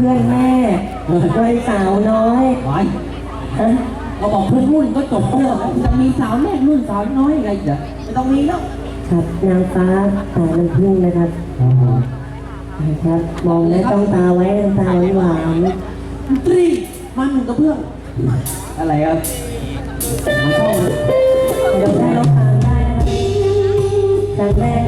เพื่อนแม่วัยสาวน้อยไว้ฮะเราบอกเพื่อนรุ่นก็จบเรื่องแล้วจะมีสาวแรกรุ่นสาวน้อยอะไรเดี๋ยวไม่ต้องมีแล้วครับนางฟ้าตาน้ำพึ่งนะครับนะครับมองและต้องตาไว้น้ำตาหวานตรีมันกับเพื่อนอะไรครับมาชอบเลยๆเดี๋ยวได้ร้องตามได้นะครับครั้งแรกเลยกับ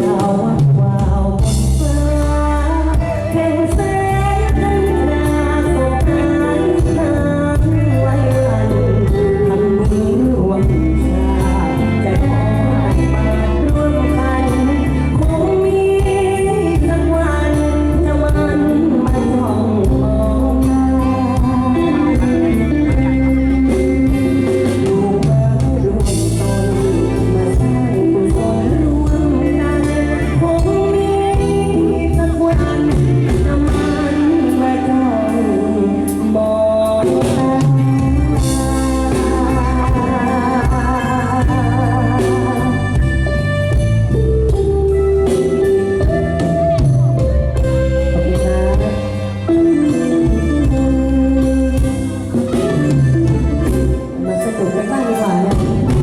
now.